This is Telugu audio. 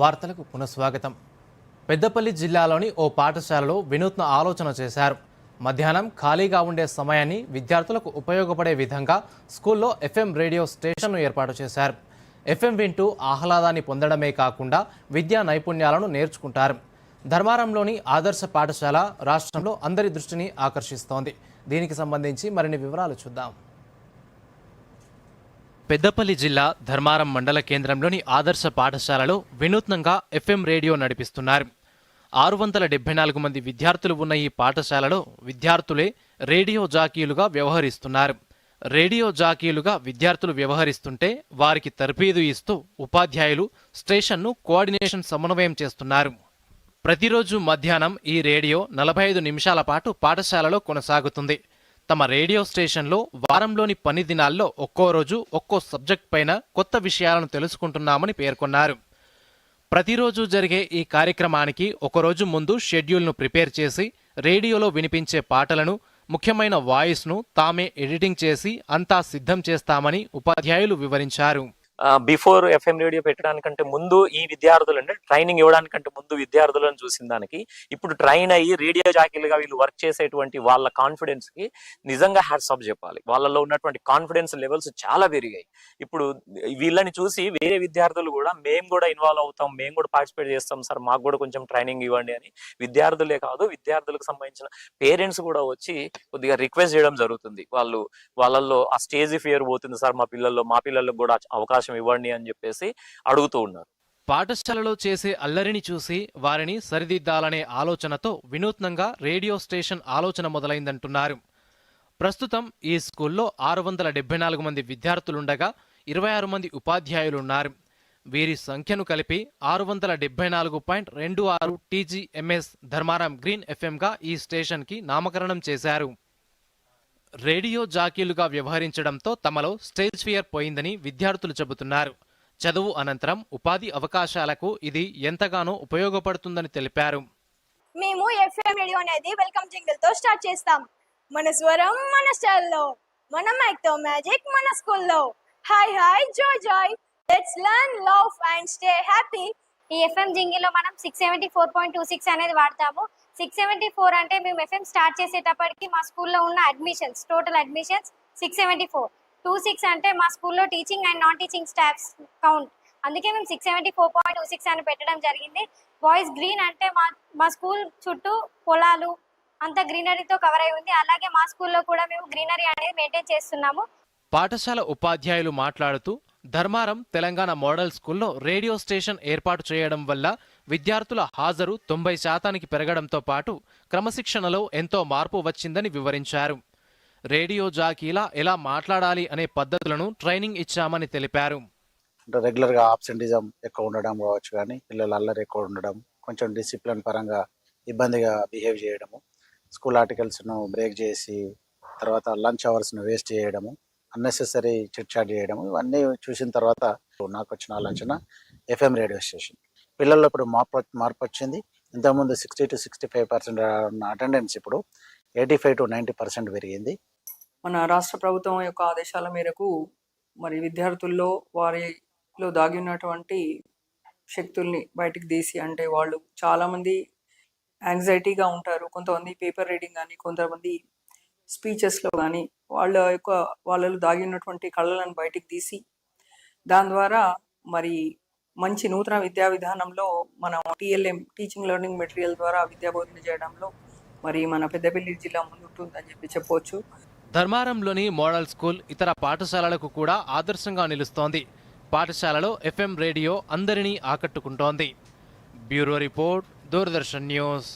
వార్తలకు పునఃస్వాగతం. పెద్దపల్లి జిల్లాలోని ఓ పాఠశాలలో వినూత్న ఆలోచన చేశారు. మధ్యాహ్నం ఖాళీగా ఉండే సమయాన్ని విద్యార్థులకు ఉపయోగపడే విధంగా స్కూల్లో ఎఫ్ఎం రేడియో స్టేషన్ను ఏర్పాటు చేశారు. ఎఫ్ఎం వింటూ ఆహ్లాదాన్ని పొందడమే కాకుండా విద్యా నైపుణ్యాలను నేర్చుకుంటారు. ధర్మారంలోని ఆదర్శ పాఠశాల రాష్ట్రంలో అందరి దృష్టిని ఆకర్షిస్తోంది. దీనికి సంబంధించి మరిన్ని వివరాలు చూద్దాం. పెద్దపల్లి జిల్లా ధర్మారం మండల కేంద్రంలోని ఆదర్శ పాఠశాలలో వినూత్నంగా ఎఫ్ఎం రేడియో నడిపిస్తున్నారు. ఆరు వందల డెబ్బై నాలుగు మంది విద్యార్థులు ఉన్న ఈ పాఠశాలలో విద్యార్థులే రేడియో జాకీలుగా వ్యవహరిస్తున్నారు. రేడియో జాకీలుగా విద్యార్థులు వ్యవహరిస్తుంటే వారికి తర్ఫీదు ఇస్తూ ఉపాధ్యాయులు స్టేషన్ను కోఆర్డినేషన్ సమన్వయం చేస్తున్నారు. ప్రతిరోజు మధ్యాహ్నం ఈ రేడియో నలభై ఐదు నిమిషాల పాటు పాఠశాలలో కొనసాగుతుంది. తమ రేడియో స్టేషన్లో వారంలోని పని దినాల్లో ఒక్కో రోజు ఒక్కో సబ్జెక్ట్ పైన కొత్త విషయాలను తెలుసుకుంటున్నామని పేర్కొన్నారు. ప్రతిరోజు జరిగే ఈ కార్యక్రమానికి ఒకరోజు ముందు షెడ్యూల్ను ప్రిపేర్ చేసి రేడియోలో వినిపించే పాటలను ముఖ్యమైన వాయిస్ను తామే ఎడిటింగ్ చేసి అంతా సిద్ధం చేస్తామని ఉపాధ్యాయులు వివరించారు. బిఫోర్ ఎఫ్ఎం రేడియో పెట్టడానికంటే ముందు ఈ విద్యార్థులు అంటే ట్రైనింగ్ ఇవ్వడానికంటే ముందు విద్యార్థులను చూసిన దానికి ఇప్పుడు ట్రైన్ అయ్యి రేడియో జాకీలుగా వీళ్ళు వర్క్ చేసేటువంటి వాళ్ళ కాన్ఫిడెన్స్కి నిజంగా హ్యాట్స్ ఆఫ్ చెప్పాలి. వాళ్ళలో ఉన్నటువంటి కాన్ఫిడెన్స్ లెవెల్స్ చాలా పెరిగాయి. ఇప్పుడు వీళ్ళని చూసి వేరే విద్యార్థులు కూడా మేము కూడా ఇన్వాల్వ్ అవుతాం మేము కూడా పార్టిసిపేట్ చేస్తాం సార్ మాకు కూడా కొంచెం ట్రైనింగ్ ఇవ్వండి అని విద్యార్థులే కాదు విద్యార్థులకు సంబంధించిన పేరెంట్స్ కూడా వచ్చి కొద్దిగా రిక్వెస్ట్ చేయడం జరుగుతుంది. వాళ్ళు వాళ్ళల్లో ఆ స్టేజ్ ఫియర్ పోతుంది సార్ మా పిల్లల్లో మా పిల్లలకు కూడా అవకాశం ఇవ్వండి అని చెప్పేసి అడుగుతూ ఉన్నారు. పాఠశాలలో చేసే అల్లరిని చూసి వారిని సరిదిద్దాలనే ఆలోచనతో వినూత్నంగా రేడియో స్టేషన్ ఆలోచన మొదలైందంటున్నారు. ప్రస్తుతం ఈ స్కూల్లో ఆరు వందల డెబ్బై నాలుగు మంది విద్యార్థులుండగా ఇరవై ఆరు మంది ఉపాధ్యాయులున్నారు. వీరి సంఖ్యను కలిపి ఆరు వందల డెబ్బై నాలుగు పాయింట్ రెండు ఆరు టీజీఎంఎస్ ధర్మారం గ్రీన్ ఎఫ్ఎంగా ఈ స్టేషన్కి నామకరణం చేశారు. రేడియో జాకీలుగా వ్యవహరించడంతో తమలో స్టేజ్ ఫియర్ పోయిందని విద్యార్థులు చెబుతున్నారు. చదువు అనంతరం ఉపాధి అవకాశాలకు ఇది ఎంతగానో ఉపయోగపడుతుందని తెలిపారు. మేము ఎఫ్ఎం రేడియో అనేది వెల్కమ్ జింగిల్తో స్టార్ట్ చేస్తాం. మన స్వరం మన స్టైల్లో మన మైక్తో మ్యాజిక్ మన స్కూల్లో. Hi hi joy joy. Let's learn love and stay happy ఈ ఎఫ్ఎం జింగిలో మనం six seventy four point two six అనేది వాడతాము. సిక్స్ సెవెంటీ ఫోర్ అంటే మేము ఎఫ్ఎం స్టార్ట్ చేసేటప్పటికి మా స్కూల్లో ఉన్న admissions total admissions six seventy four two six అంటే మా స్కూల్లో teaching and non teaching staffs count అందుకే మేము six seventy four point two six అని పెట్టడం జరిగింది. బాయ్స్ గ్రీన్ అంటే మా మా స్కూల్ చుట్టూ పొలాలు అంత గ్రీనరీతో కవర్ అయి ఉంది. అలాగే మా స్కూల్లో కూడా మేము గ్రీనరీ అనేది మెయింటైన్ చేస్తున్నాము. పాఠశాల ఉపాధ్యాయులు మాట్లాడుతూ ధర్మారం తెలంగాణ మోడల్ స్కూల్లో రేడియో స్టేషన్ ఏర్పాటు చేయడం వల్ల విద్యార్థుల హాజరు తొంభై శాతానికి పెరగడంతో పాటు క్రమశిక్షణలో ఎంతో మార్పు వచ్చిందని వివరించారు. రేడియో జాకీలా ఎలా మాట్లాడాలి అనే పద్ధతులను ట్రైనింగ్ ఇచ్చామని తెలిపారు. అంటే రెగ్యులర్గా ఆబ్సెంటిజం ఎక్కువ ఉండడం కావచ్చు కానీ పిల్లలు అల్లరి ఎక్కువ ఉండడం కొంచెం డిసిప్లిన్ పరంగా ఇబ్బందిగా బిహేవ్ చేయడము స్కూల్ ఆర్టికల్స్ను బ్రేక్ చేసి తర్వాత లంచ్ అవర్స్ను వేస్ట్ చేయడము అన్నెసెసరీ చిట్ చాట్ చేయడం ఇవన్నీ చూసిన తర్వాత నాకు వచ్చిన ఆలోచన ఎఫ్ఎం రేడియో స్టేషన్ పిల్లల్లో ఇప్పుడు మార్పు మార్పు వచ్చింది ఇంతకుముందు sixty to sixty five percent ఉన్న అటెండెన్స్ ఇప్పుడు eighty five to ninety percent పెరిగింది. మన రాష్ట్ర ప్రభుత్వం యొక్క ఆదేశాల మేరకు మరి విద్యార్థుల్లో వారిలో దాగి ఉన్నటువంటి శక్తుల్ని బయటికి తీసి అంటే వాళ్ళు చాలామంది యాంగ్జైటీగా ఉంటారు. కొంతమంది పేపర్ రీడింగ్ కానీ కొంతమంది స్పీచెస్లో కానీ వాళ్ళ యొక్క వాళ్ళలో దాగి ఉన్నటువంటి కళలను బయటికి తీసి దాని ద్వారా మరి మంచి నూతన విద్యా విధానంలో మనం టీఎల్ఎం టీచింగ్ లెర్నింగ్ మెటీరియల్ ద్వారా విద్యా బోధన చేయడంలో మరి మన పెద్దపల్లి జిల్లా ముందుంటుందని చెప్పి చెప్పవచ్చు. ధర్మారంలోని మోడల్ స్కూల్ ఇతర పాఠశాలలకు కూడా ఆదర్శంగా నిలుస్తోంది. పాఠశాలలో ఎఫ్ఎం రేడియో అందరినీ ఆకట్టుకుంటోంది. Bureau report Doordarshan news.